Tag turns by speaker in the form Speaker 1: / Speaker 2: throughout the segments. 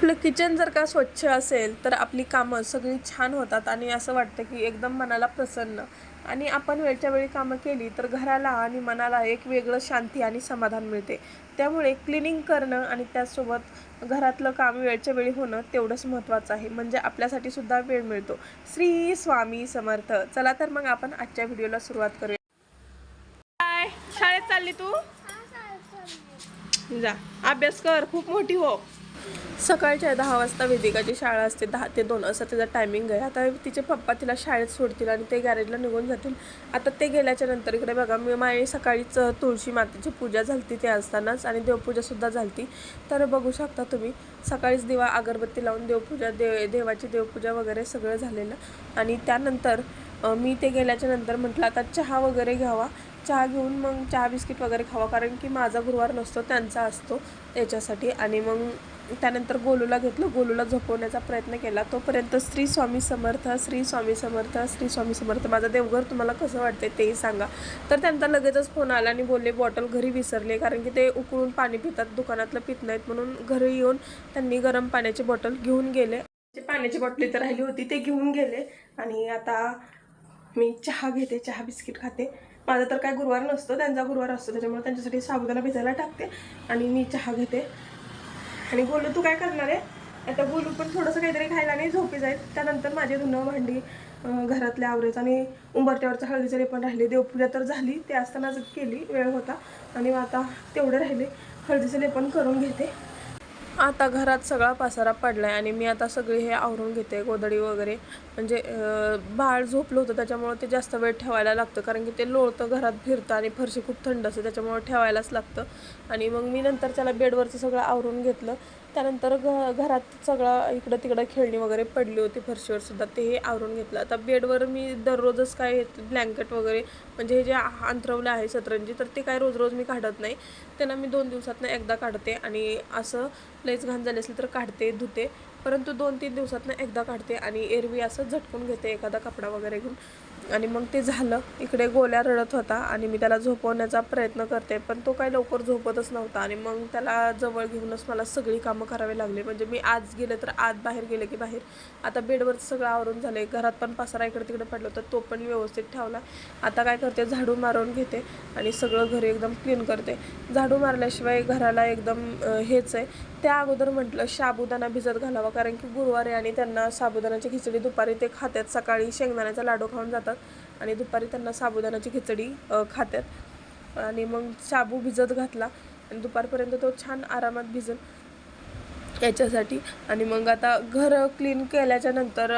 Speaker 1: आपलं किचन जर का स्वच्छ असेल तर आपली कामं सगळी छान होतात आणि असं वाटतं की एकदम मनाला प्रसन्न. आणि आपण वेळच्या वेळी कामं केली तर घराला आणि मनाला एक वेगळं शांती आणि समाधान मिळते. त्यामुळे क्लिनिंग करणं आणि त्याचसोबत घरातलं काम वेळच्या वेळी होणं तेवढंच महत्त्वाचं आहे. म्हणजे आपल्यासाठी सुद्धा वेळ मिळतो. श्री स्वामी समर्थ. चला तर मग आपण आजच्या व्हिडिओला सुरुवात करूया. काय? शाळेत चालली तू? जा. अभ्यास कर. खूप मोठी हो. सकाळच्या दहा वाजता वेदिकाची शाळा असते दहा ते दोन असं त्याचा टायमिंग आहे. आता तिचे पप्पा तिला शाळेत सोडतील आणि ते गॅरेजला निघून जातील. आता ते गेल्याच्यानंतर इकडे बघा मी माझी सकाळीच तुळशी मातेची पूजा झालती ते असतानाच आणि देवपूजासुद्धा झालती. तर बघू शकता तुम्ही सकाळीच दिवा अगरबत्ती लावून देवपूजा देव देवाची देवपूजा वगैरे सगळं झालेलं. आणि त्यानंतर मी ते गेल्याच्यानंतर म्हटलं आता चहा वगैरे घ्यावा. चहा घेऊन मग चहा बिस्किट वगैरे खावा कारण की माझा गुरुवार नसतो त्यांचा असतो त्याच्यासाठी आणि मग त्यानंतर गोलूला घेतलं. गोलूला झोपवण्याचा प्रयत्न केला. तोपर्यंत श्री स्वामी समर्थ श्री स्वामी समर्थ श्री स्वामी समर्थ. माझं देवघर तुम्हाला कसं वाटते तेही सांगा. तर त्यांचा लगेचच फोन आला आणि बोलले बॉटल घरी विसरले कारण की ते उकळून पाणी पितात दुकानातलं पित नाहीत. म्हणून घरी येऊन त्यांनी गरम पाण्याची बॉटल घेऊन गेले. जे पाण्याची बॉटली तर राहिली होती ते घेऊन गेले. आणि आता मी चहा घेते चहा बिस्किट खाते. माझा तर काय गुरुवार नसतो त्यांचा गुरुवार असतो. त्याच्यामुळे त्यांच्यासाठी साबुदाणा भिजायला टाकते आणि मी चहा घेते. आणि गोलू तू काय करणार आहे? आता गोलू पण थोडंसं काहीतरी खायला आणि झोपी जाईल त्यानंतर माझे धुणं भांडी घरातल्या आवरेच आणि उंबरट्यावरचं हळदीचं पण राहिले. देवपूजा तर झाली ते असतानाच केली वेळ होता. आणि आता तेवढे राहिले. हळदीचं लेपण करून घेते. आता घरात सगळा पासारा पडला आहे आणि मी आता सगळी हे आवरून घेते गोधडी वगैरे. म्हणजे बाळ झोपलं होतं त्याच्यामुळं ते जास्त वेळ ठेवायला लागतं. कारण की ते लोळतं घरात फिरतं आणि फरशी खूप थंड असते त्याच्यामुळं ठेवायलाच लागतं. आणि मग मी नंतर त्याला बेडवरचं सगळं आवरून घेतलं. त्यानंतर घ घरात सगळं इकडं तिकडं खेळणी वगैरे पडली होती फरशीवर सुद्धा ते आवरून घेतलं. आता बेडवर मी दररोजच काय ब्लँकेट वगैरे म्हणजे हे जे अंतरवलं अंथरवलं आहे सतरंजी तर ते काय रोज रोज मी काढत नाही. त्यांना मी दोन दिवसातनं एकदा काढते आणि असं लईच घाण झाली असली तर काढते धुते. परंतु दोन तीन दिवसातनं एकदा काढते आणि एरवी असं झटकून घेते एखादा कपडा वगैरे घेऊन. आणि मग ते झालं. इकडे गोल्या रडत होता आणि मी त्याला झोपवण्याचा प्रयत्न करते पण तो काय लवकर झोपतच नव्हता आणि मग त्याला जवळ घेऊनच मला सगळी कामं करावी लागली. म्हणजे मी आज गेले तर आज बाहेर गेले की बाहेर. आता बेडवरचं सगळं आवरून झालं. घरात पण पसारा इकडे तिकडे पडलं होतं. तो पण व्यवस्थित ठेवला. आता काय करते? झाडू मारून घेते आणि सगळं घरी एकदम क्लीन करते. झाडू मारल्याशिवाय घराला एकदम हेच आहे. त्या अगोदर म्हटलं साबुदाणा भिजत घालावा. कारण की गुरुवारी आणि त्यांना साबुदाण्याची खिचडी दुपारी ते खात्यात सकाळी शेंगदाण्याचा लाडू खाऊन जातात आणि दुपारी त्यांना साबुदाण्याची खिचडी खात्यात आणि मग शाबू भिजत घातला आणि दुपारपर्यंत तो छान आरामात भिजल याच्यासाठी. आणि मग आता घर क्लीन केल्याच्यानंतर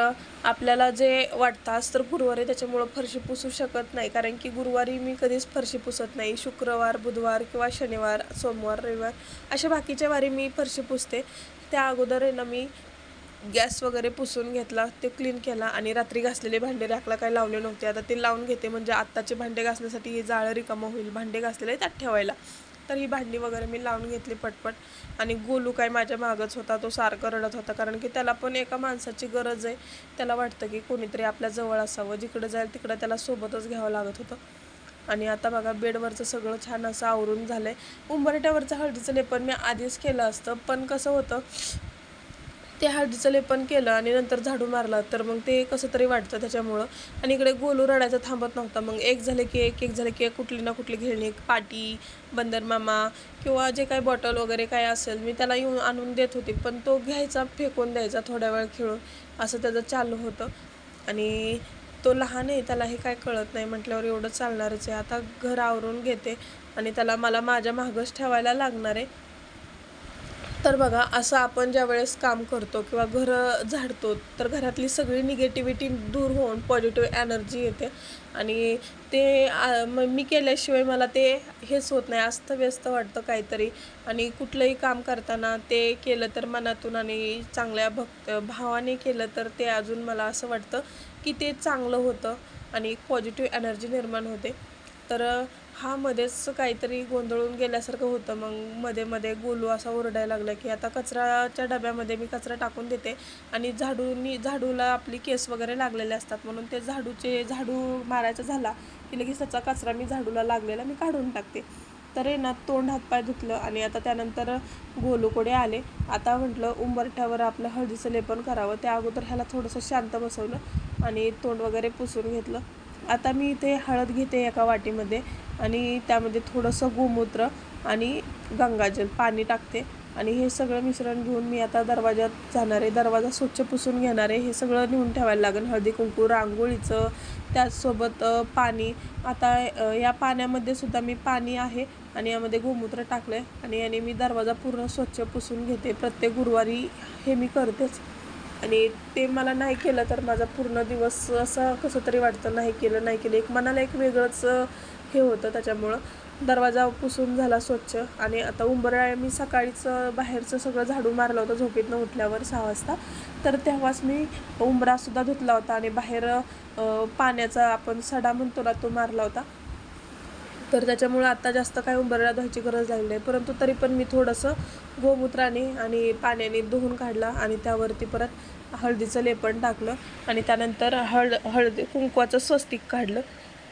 Speaker 1: आपल्याला जे वाटतं आज तर गुरुवार आहे त्याच्यामुळं फरशी पुसू शकत नाही. कारण की गुरुवारी मी कधीच फरशी पुसत नाही. शुक्रवार बुधवार किंवा शनिवार सोमवार रविवार अशा बाकीच्या वारी मी फरशी पुसते. त्या अगोदर आहे ना मी गॅस वगैरे पुसून घेतला ते क्लीन केला आणि रात्री घासलेले भांडे राखला. काही लावले नव्हते. आता ते लावून घेते. म्हणजे आत्ताचे भांडे घासण्यासाठी हे जाळं रिकामं होईल. भांडे घासलेले त्यात ठेवायला. तर ही भांडी वगैरे मी लावून घेतली पटपट. आणि गोलू काय माझ्या मागच होता तो सारखं रडत होता. कारण की त्याला पण एका माणसाची गरज आहे. त्याला वाटतं की कोणीतरी आपल्या जवळ असावं. जिकडं जाईल तिकडं त्याला सोबतच घ्यावं लागत होतं. आणि आता बघा बेडवरचं सगळं छान असं आवरून झालं आहे उंबरट्यावरचं हळदीचं लेपन मी आधीच केलं असतं. पण कसं होतं ते हळदीचं लेपन केलं आणि नंतर झाडू मारला तर मग ते कसं तरी वाटतं त्याच्यामुळं. आणि इकडे गोलू रडायचं थांबत नव्हता. मग एक झाले की एक एक झाले की एक कुठली ना कुठली खेळणी पाटी बंदर मामा किंवा जे काही बॉटल वगैरे काय असेल मी त्याला येऊन आणून देत होते. पण तो घ्यायचा फेकून द्यायचा थोड्या वेळ खेळून. असं त्याचं चालू होतं. आणि तो लहान आहे त्याला हे काय कळत नाही. म्हटल्यावर एवढं चालणारच आहे. आता घर आवरून घेते आणि त्याला मला माझ्या मागच ठेवायला लागणार आहे. तर बघा असं आपण ज्या वेळेस काम करतो किंवा घरं झाडतो तर घरातली सगळी निगेटिव्हिटी दूर होऊन पॉझिटिव्ह एनर्जी येते. आणि ते आ, मी केल्याशिवाय मला ते हेच होत नाही. अस्तव्यस्त वाटतं काहीतरी. आणि कुठलंही काम करताना ते केलं तर मनातून आणि चांगल्या भक्त भावाने केलं तर ते अजून मला असं वाटतं की ते चांगलं होतं आणि पॉझिटिव्ह एनर्जी निर्माण होते. तर हा मध्येच काहीतरी गोंधळून गेल्यासारखं होतं. मग मध्ये मध्ये गोलू असा ओरडायला लागला की आता कचराच्या डब्यामध्ये मी कचरा टाकून देते आणि झाडूनी झाडूला आपली केस वगैरे लागलेले असतात. म्हणून ते झाडूचे झाडू मारायचा झाला की लगेच त्याचा कचरा मी झाडूला लागलेला मी काढून टाकते. तर आहे ना तोंड हातपाय धुतलं आणि आता त्यानंतर गोलूकडे आले? आता म्हटलं उंबरठ्यावर आपलं हळदीचं लेपन करावं. त्या अगोदर ह्याला थोडंसं शांत बसवलं आणि तोंड वगैरे पुसून घेतलं. आता मी इथे हळद घेते एका वाटीमध्ये आणि त्यामध्ये थोडंसं गोमूत्र आणि गंगाजल पाणी टाकते. आणि हे सगळं मिश्रण घेऊन मी आता दरवाजात जाणार आहे दरवाजा स्वच्छ पुसून घेणार आहे हे सगळं नेऊन ठेवायला लागेल. हळदी कुंकू रांगोळीचं त्याचसोबत पाणी. आता या पाण्यामध्ये सुद्धा मी पाणी आहे आणि यामध्ये गोमूत्र टाकलं आहे आणि याने मी दरवाजा पूर्ण स्वच्छ पुसून घेते. प्रत्येक गुरुवारी हे मी करतेच. आणि ते मला नाही केलं तर माझा पूर्ण दिवस असं कसं तरी वाटतं नाही केलं नाही केलं. एक मनाला एक वेगळंच हे होतं त्याच्यामुळं. दरवाजा पुसून झाला स्वच्छ आणि आता उंबराळ्या मी सकाळीच बाहेरचं सगळं झाडू मारलं होतं झोपेतनं उठल्यावर सहा वाजता. तर तेव्हाच मी उंबरासुद्धा धुतला होता आणि बाहेर पाण्याचा आपण सडा म्हणतो ना तो मारला होता. तर त्याच्यामुळं आता जास्त काय उंबरळा धुवायची गरज लागली नाही. परंतु तरी पण मी थोडंसं गोमूत्राने आणि पाण्याने धुवून काढला आणि त्यावरती परत हळदीचं लेपण टाकलं आणि त्यानंतर हळद हळदी कुंकवाचं स्वस्तिक काढलं.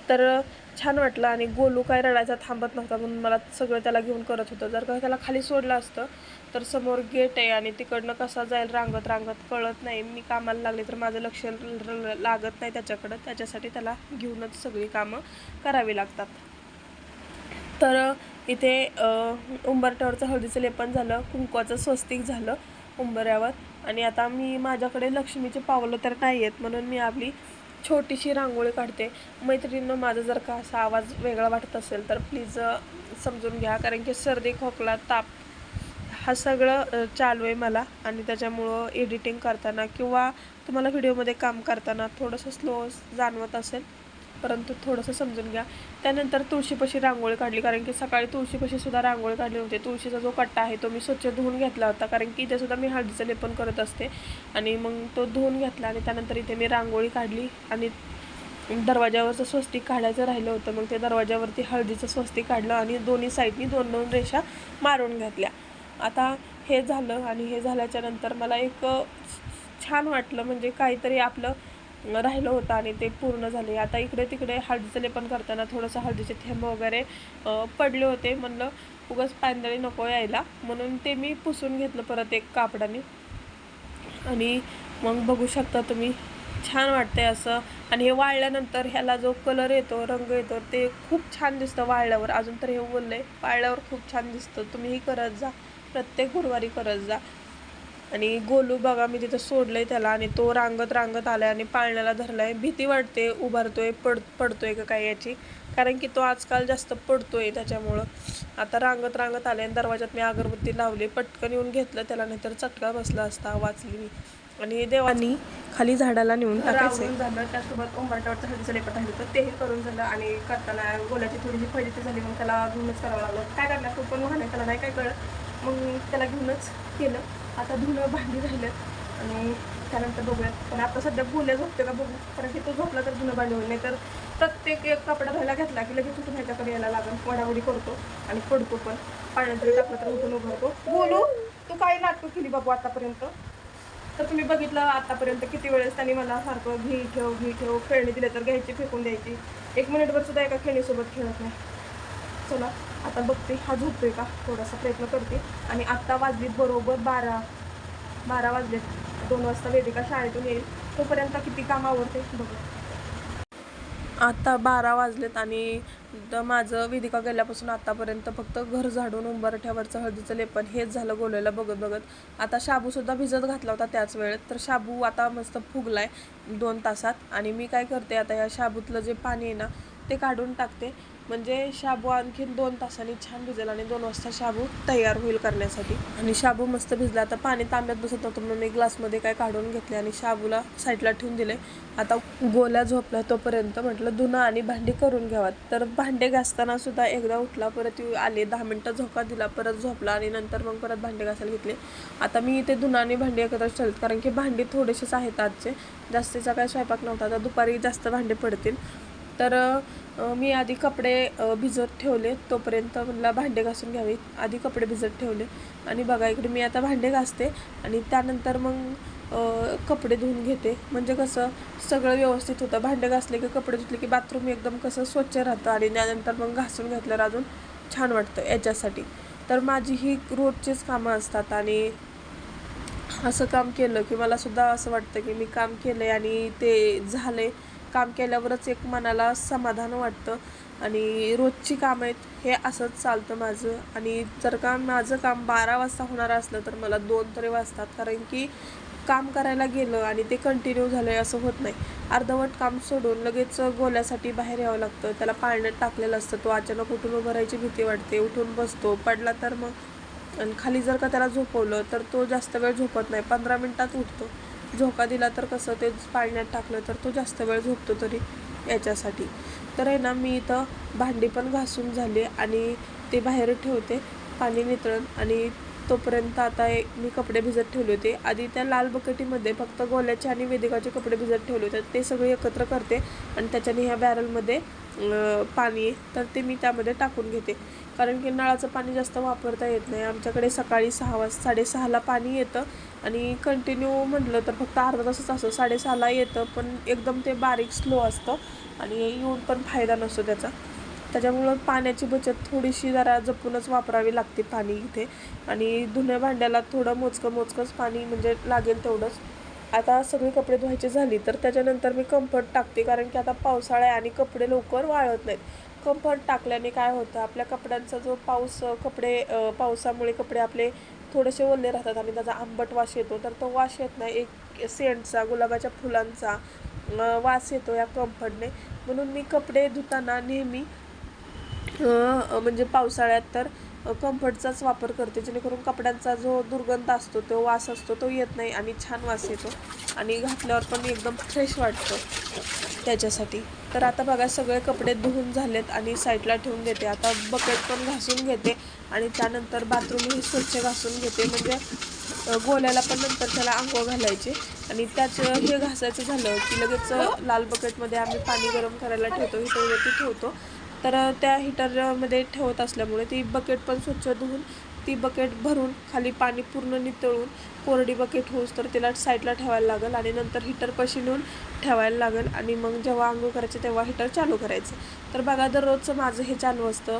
Speaker 1: तर छान वाटलं आणि गोलू काय रडायचा थांबत नव्हता म्हणून मला सगळं त्याला घेऊन करत होतं. जर का त्याला खाली सोडलं असतं तर समोर गेट आहे आणि तिकडनं कसा जाईल रांगत रांगत कळत नाही. मी कामाला लागले तर माझं लक्ष ल- लागत नाही त्याच्याकडं. त्याच्यासाठी त्याला घेऊनच सगळी कामं करावी लागतात. तर इथे उंबरठ्यावरचं हळदीचं लेपन झालं कुंकवाचं स्वस्तिक झालं उंबऱ्यावर. आणि आता मी माझ्याकडे लक्ष्मीचे पावलं तर नाही आहेत म्हणून मी आपली छोटीशी रांगोळी काढते. मैत्रिणीनं माझा जर का असा आवाज वेगळा वाटत असेल तर प्लीज समजून घ्या. कारण की सर्दी खोकला ताप हा सगळं चालू आहे मला. आणि त्याच्यामुळं एडिटिंग करताना किंवा तुम्हाला व्हिडिओमध्ये काम करताना थोडंसं स्लो जाणवत असेल परंतु थोडंसं समजून घ्या. त्यानंतर तुळशीपाशी रांगोळी काढली कारण की सकाळी तुळशीपाशी सुद्धा रांगोळी काढली होती तुळशीचा जो कट्टा आहे तो मी स्वच्छ धुवून घेतला होता कारण की इथेसुद्धा मी हळदीचं लेपन करत असते. आणि मग तो धुवून घेतला आणि त्यानंतर इथे मी रांगोळी काढली आणि दरवाजावरचं स्वस्तिक काढायचं राहिलं होतं. मग ते दरवाजावरती हळदीचं स्वस्तिक काढलं आणि दोन्ही साईडनी दोन दोन रेषा मारून घातल्या. आता हे झालं आणि हे झाल्याच्यानंतर मला एक छान वाटलं म्हणजे काहीतरी आपलं राहिलं होतं आणि ते पूर्ण झाले. आता इकडे तिकडे हळदीचं लेपन करताना थोडंसं हळदीचे थेंब वगैरे पडले होते. म्हणलं उगाच पांदळी नको यायला. म्हणून ते मी पुसून घेतलं परत एक कापडाने. आणि मग बघू शकता तुम्ही छान वाटतंय असं. आणि हे वाळल्यानंतर ह्याला जो कलर येतो रंग येतो ते खूप छान दिसतं वाळल्यावर. अजून तर हे बोललं आहे वाळल्यावर खूप छान दिसतं. तुम्हीही करत जा. प्रत्येक गुरुवारी करत जा. आणि गोलू बघा मी तिथं सोडलंय त्याला आणि तो रांगत रांगत आलाय आणि पाळण्याला धरलाय. भीती वाटते उभारतोय पड पडतोय का काय याची. कारण की तो आजकाल जास्त पडतोय त्याच्यामुळं. आता रांगत रांगत आले आणि दरवाजात मी अगरबत्ती लावली पटकन येऊन घेतलं त्याला नाहीतर चटका बसला असता वाचली मी. आणि देवानी खाली झाडाला नेऊन टाकायचं झालं त्यासोबत उंबरट्यावरचं हळदीचं लेपट राहिलं तर तेही करून झालं आणि करताना गोल्याची थोडीशी फळीची झाली मग त्याला घेऊनच करावं लागलं. काय करणार तो? पण आहे त्याला नाही काय कळत मग मी त्याला घेऊनच केलं. आता धुणं भांडी राहिलं आणि त्यानंतर बघूयात. पण आता सध्या बोल्या झोपते का बघू. कारण की तो झोपला तर धुणं भांडी होईल. नाही तर प्रत्येक एक कपडा धुवायला घेतला की लगेच उठून ह्याच्याकडे यायला लागेल. वडावडी करतो आणि पडतो पण. पाण्यात जरी टाकलं तर उठून उभारतो बोलू तू काय नाटकं केली बाबू आतापर्यंत? तर तुम्ही बघितलं आतापर्यंत किती वेळेस त्यांनी मला सारखं घी ठेव घी ठेव खेळणी दिले तर घ्यायची फेकून द्यायची. एक मिनिटभर सुद्धा एका खेळणीसोबत खेळत नाही. चला आता बघते हा झोपतोय का? थोडासा प्रयत्न करते. आणि आत्ता वाजलीत बरोबर बारा बारा वाजलेत. दोन वाजता वेदिका शाळेतून येईल. तोपर्यंत किती काम आवडते बघ आता बारा वाजलेत आणि माझं वेदिका गेल्यापासून आतापर्यंत फक्त घर झाडून उंबरठ्यावरचं हळदीचं लेपन हेच झालं गोल्याला बघत बघत. आता शाबूसुद्धा भिजत घातला होता त्याच वेळेत. तर शाबू आता मस्त फुगलाय दोन तासात. आणि मी काय करते आता या शाबूतलं जे पाणी आहे ना ते काढून टाकते. म्हणजे शाबू आणखीन दोन तासांनी छान भिजेल आणि दोन वाजता शाबू तयार होईल करण्यासाठी. आणि शाबू मस्त भिजला. आता पाणी तांब्यात बसत नव्हतं म्हणून मी ग्लासमध्ये काय काढून घेतले आणि शाबूला साईडला ठेवून दिले. आता गोल्या झोपला तोपर्यंत म्हटलं धुणं आणि भांडी करून घ्यावात. तर भांडे घासताना सुद्धा एकदा उठला परत येऊ- आले दहा मिनटं झोका दिला परत झोपला आणि नंतर मग परत भांडे घासायला घेतले. आता मी इथे धुणं आणि भांडी एकत्र ठेवलेत कारण की भांडी थोडेसेच आहेत आजचे. जास्तीचा काय स्वयंपाक नव्हता. आता दुपारी जास्त भांडे पडतील. तर मी आधी कपडे भिजत ठेवले तोपर्यंत मला भांडे घासून घ्यावे. आधी कपडे भिजत ठेवले. आणि बघा इकडे मी आता भांडे घासते आणि त्यानंतर मग कपडे धुवून घेते. म्हणजे कसं सगळं व्यवस्थित होतं. भांडे घासले की कपडे धुतले की बाथरूम एकदम कसं स्वच्छ राहतं आणि त्यानंतर मग घासून घेतल्यावर अजून छान वाटतं याच्यासाठी. तर माझी ही रोजचीच कामं असतात आणि असं काम केलं की मला सुद्धा असं वाटतं की मी काम केलं आहे आणि ते झालं आहे काम केल्यावरच एक मनाला समाधान वाटतं. आणि रोजची कामं आहेत हे असंच चालतं माझं. आणि जर का माझं काम बारा वाजता होणार असलं तर मला दोन तरी वाजतात. कारण की काम करायला गेलं आणि ते कंटिन्यू झालं असं होत नाही. अर्धवट काम सोडून लगेच गोल्यासाठी बाहेर यावं लागतं. त्याला पाळण्यात टाकलेलं असतं. तो अचानक उठून उभं राहायची भीती वाटते. उठून बसतो. पडला तर मग आणि खाली जर का त्याला झोपवलं तर तो जास्त वेळ झोपत नाही. पंधरा मिनटात उठतो. झोका दिला तर कसं ते पाळण्यात टाकलं तर तो जास्त वेळ झोपतो तरी याच्यासाठी. तर आहे ना मी इथं भांडी पण घासून झाली आणि ते बाहेर ठेवते पाणी नितळण आणि तोपर्यंत आता एक मी कपडे भिजत ठेवले होते. आधी त्या लाल बकेटीमध्ये फक्त गोल्याचे आणि वेदिकाचे कपडे भिजत ठेवले होते. ते सगळे एकत्र करते आणि त्याच्याने ह्या बॅरलमध्ये पाणी तर ते मी त्यामध्ये टाकून घेते. कारण की नळाचं पाणी जास्त वापरता येत नाही. आमच्याकडे सकाळी सहा वाजता साडेसहाला पाणी येतं आणि कंटिन्यू म्हटलं तर फक्त अर्धा तासच असतं. साडेसहाला येतं पण एकदम ते बारीक स्लो असतं आणि येऊन पण फायदा नसतो त्याचा. त्याच्यामुळं पाण्याची बचत थोडीशी जरा जपूनच वापरावी लागते पाणी इथे. आणि धुण्या भांड्याला थोडं मोजकं मोजकंच पाणी म्हणजे लागेल तेवढंच. आता सगळे कपडे धुवायचे झाली तर त्याच्यानंतर मी कम्फर्ट टाकते. कारण की आता पावसाळा आहे आणि कपडे लवकर वाळत नाहीत. कम्फर्ट टाकल्याने काय होतं? आपल्या कपड्यांचा जो पाऊस कपडे पावसामुळे कपडे आपले थोडेसे ओले राहतात आणि त्याचा आंबट वास येतो. तर तो वास येत नाही. एक सेंटचा गुलाबाच्या फुलांचा वास येतो या कम्फर्टने म्हणून मी कपडे धुताना नेहमी म्हणजे पावसाळ्यात तर कम्फर्टचाच वापर करते. जेणेकरून कपड्यांचा जो दुर्गंध असतो तो वास असतो तो येत नाही आणि छान वास येतो. आणि घातल्यावर पण एकदम फ्रेश वाटतं. त्याच्यासाठी. तर आता बघा सगळे कपडे धुवून झालेत आणि साईडला ठेवून देते. आता बकेट पण घासून घेते आणि त्यानंतर बाथरूमही स्वच्छ घासून घेते. म्हणजे गोल्याला पण नंतर त्याला आंघोळ घालायची. आणि त्याच हे घासायचं झालं की लगेच लाल बकेटमध्ये आम्ही पाणी गरम करायला ठेवतो. हिटरवरती ठेवतो. तर त्या हिटरमध्ये ठेवत असल्यामुळे ती बकेट पण स्वच्छ धुवून ती बकेट भरून खाली पाणी पूर्ण नितळून कोरडी बकेट होऊस तर तिला साईडला ठेवायला लागेल आणि नंतर हिटर नेऊन ठेवायला लागेल. आणि मग जेव्हा आंघोळ करायचे तेव्हा हिटर चालू करायचं. तर बघा दररोजचं माझं हे चालू असतं.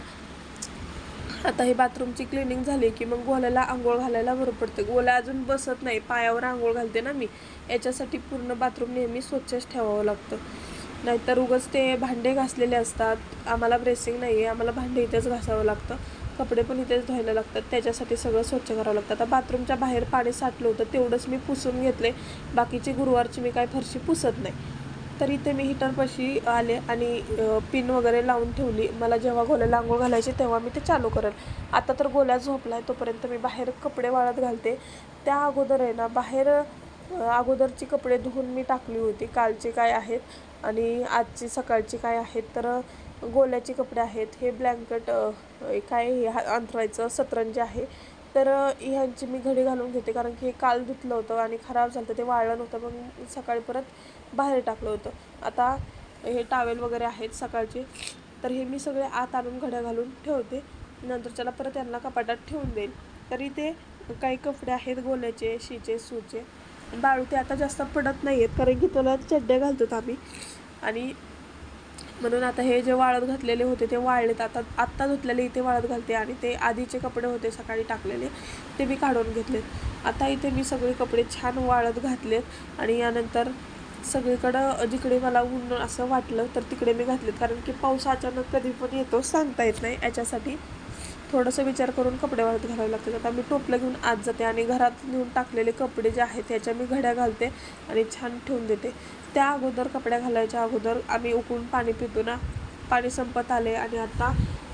Speaker 1: आता हे बाथरूमची क्लिनिंग झाली की मग गोल्याला आंघोळ घालायला बरं पडतं. गोल्या अजून बसत नाही. पायावर आंघोळ घालते ना मी. याच्यासाठी पूर्ण बाथरूम नेहमी स्वच्छच ठेवावं लागतं. नाहीतर उगाच ते भांडे घासलेले असतात. आम्हाला ब्रेसिंग नाही आहे आम्हाला भांडे इथेच घासावं लागतं. कपडे पण इथेच धुवायला लागतात. त्याच्यासाठी सगळं स्वच्छ करावं लागतं. आता बाथरूमच्या बाहेर पाणी साठलं होतं तेवढंच मी पुसून घेतले बाकीची गुरुवारची मी काय फरशी पुसत नाही. तर इथे मी हिटरपाशी आले आणि पिन वगैरे लावून ठेवली. मला जेव्हा गोल्याला आंघोळ घालायची तेव्हा मी ते चालू करेल. आता तर गोल्या झोपला आहे तोपर्यंत मी बाहेर कपडे वाळत घालते. त्या अगोदर आहे ना बाहेर अगोदरची कपडे धुवून मी टाकली होती. कालचे काय आहेत आणि आजची सकाळची काय आहेत तर गोल्याचे कपडे आहेत हे ब्लँकेट काय हे हा- अंथरायचं सतरंजी आहे. तर ह्यांची मी घडी घालून घेते कारण की हे काल धुतलं होतं आणि खराब झालं ते वाळलं नव्हतं मग सकाळी परत बाहेर टाकलं होतं. आता हे टावेल वगैरे आहेत सकाळचे तर हे मी सगळे आत आणून घड्या घालून ठेवते. नंतर त्याला परत यांना कपाटात ठेवून देईल तरी ते काही कपडे आहेत गोल्याचे शीचे सूचे. बाळू ते आता जास्त पडत नाही आहेत कारण की त्याला चड्ड्या घालतो आम्ही. आणि म्हणून आता हे जे वाळत घातलेले होते ते वाळलेत. आता आत्ता धुतलेले इथे वाळत घालते आणि ते आधीचे कपडे होते सकाळी टाकलेले ते मी काढून घेतलेत. आता इथे मी सगळे कपडे छान वाळत घातलेत आणि यानंतर सगळीकडं जिकडे मला ऊन असं वाटलं तर तिकडे मी घातलेत. कारण की पाऊस अचानक कधी पण येतो सांगता येत नाही. याच्यासाठी थोडंसं विचार करून कपडे वाळत घालावे लागतात. आता मी टोपलं घेऊन आत जाते आणि घरात नेऊन टाकलेले कपडे जे आहेत त्याच्या मी घड्या घालते आणि छान ठेवून देते. त्या अगोदर कपड्या घालायच्या अगोदर आम्ही उकळून पाणी पितो ना पाणी संपत आले आणि आता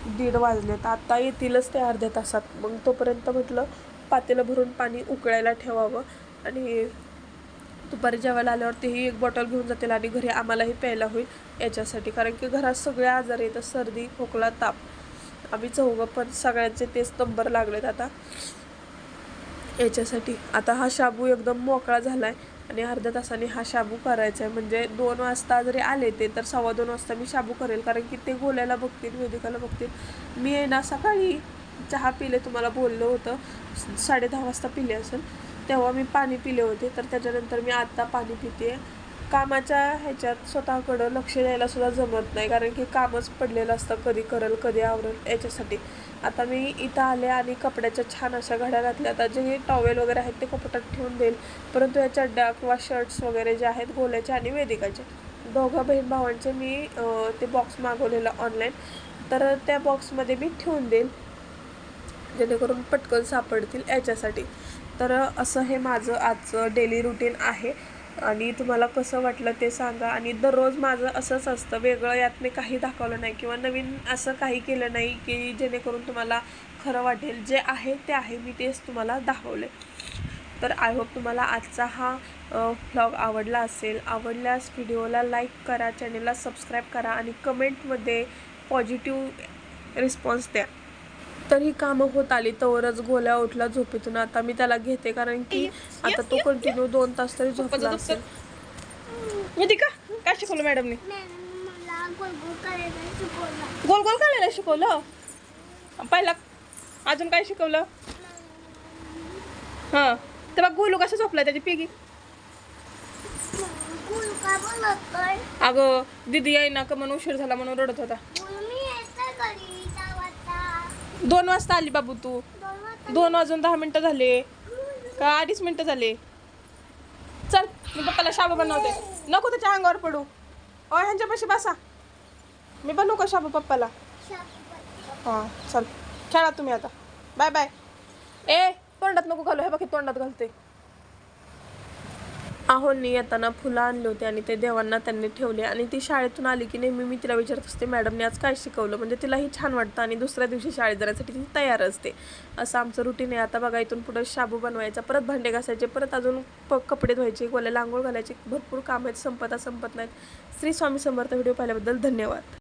Speaker 1: दीड वाजलेत. आत्ता येतीलच ते अर्ध्या तासात. मग तोपर्यंत म्हटलं पातेलं भरून पाणी उकळायला ठेवावं आणि दुपारी जेवायला आल्यावर तेही एक बॉटल घेऊन जातील आणि घरी आम्हालाही प्यायला होईल याच्यासाठी. कारण की घरात सगळे आजार येतात सर्दी खोकला ताप. आम्ही चौघं पण सगळ्यांचे तेच नंबर लागलेत आता. याच्यासाठी. आता हा शाबू एकदम मोकळा झाला आहे आणि अर्ध्या तासाने हा शाबू करायचा आहे म्हणजे दोन वाजता जरी आले ते तर सव्वा दोन वाजता मी शाबू करेल. कारण की ते गोल्याला बघतील वेदिकाला बघतील. मी आहे ना सकाळी चहा पिले तुम्हाला बोललं होतं. साडे दहा वाजता पिले असेल. तेव्हा मी पाणी पिले होते. तर त्याच्यानंतर मी आत्ता पाणी पिते. कामाच्या ह्याच्यात स्वतःकडं लक्ष द्यायला सुद्धा जमत नाही. कारण की कामच पडलेलं असतं कधी करल कधी आवरल याच्यासाठी. आता मी इथं आले आणि कपड्याच्या छान अशा घड्या घातल्या. आता जे टॉवेल वगैरे आहेत ते कपाटात ठेवून देईल. परंतु या चड्ड्या किंवा शर्ट्स वगैरे जे आहेत गोल्याचे आणि वेदिकाचे. दोघं बहीण भावांचे मी ते बॉक्स मागवलेलं ऑनलाईन तर त्या बॉक्समध्ये मी ठेवून देईल. जेणेकरून पटकन सापडतील याच्यासाठी. तर असं हे माझं आजचं डेली रुटीन आहे. आणि तुम्हाला कसं वाटलं ते सांगा. आणि दररोज माझं असंच असतं वेगळं यात मी काही दाखवलं नाही किंवा नवीन असं काही केलं नाही की जेणेकरून तुम्हाला खरं वाटेल जे आहे ते आहे मी तेच तुम्हाला दाखवले तर आय होप तुम्हाला आजचा हा व्लॉग आवडला असेल. आवडल्यास व्हिडिओला लाईक करा चॅनेलला सबस्क्राईब करा आणि कमेंटमध्ये पॉझिटिव्ह रिस्पॉन्स द्या. तर ही कामं होत आली. तवरच गोल्या उठला झोपेतून. आता मी त्याला घेते कारण की आता तो कंटिन्यू दोन तास तरी झोपला असेल.
Speaker 2: वेदिका काय शिकवलं मॅडमने गोल गोल करायला शिकवलं. पहिला. अजून काय शिकवलं? हां. तेव्हा गोलू कसं झोपला त्याची पिगी?
Speaker 3: का
Speaker 2: अगं दिदी येईना का म्हणून उशीर झाला म्हणून रडत होता. दोन वाजता आली बाबू तू.
Speaker 3: दोन
Speaker 2: वाजून दहा मिनटं झाले. का अडीच मिनटं झाले? चल मी पप्पाला शाबू बनवते. नको त्याच्या अंगावर पडू. ओ ह्यांच्यापाशी बसा. मी बनवू का शाबू पप्पाला? हां चल. खेळा तुम्ही आता. Bye bye. ए तोंडात नको घालू. हे बाकी तोंडात घालते.
Speaker 1: आहोंनी येताना फुलं आणली होती आणि ते देवांना त्यांनी ठेवले. आणि ती शाळेतून आली की नेहमी मी तिला विचारत असते मॅडमने आज काय शिकवलं? म्हणजे तिलाही छान वाटतं आणि दुसऱ्या दिवशी शाळेत जाण्यासाठी ती तयार असते. असं आमचं रुटीन आहे. आता बघा इथून पुढं शाबू बनवायचा परत भांडे घासायचे परत अजून प कपडे धुवायचे गोल्याला आंघोळ घालायचे भरपूर काम आहेत संपता संपत नाहीत. श्री स्वामी समर्थ व्हिडिओ पाहिल्याबद्दल धन्यवाद.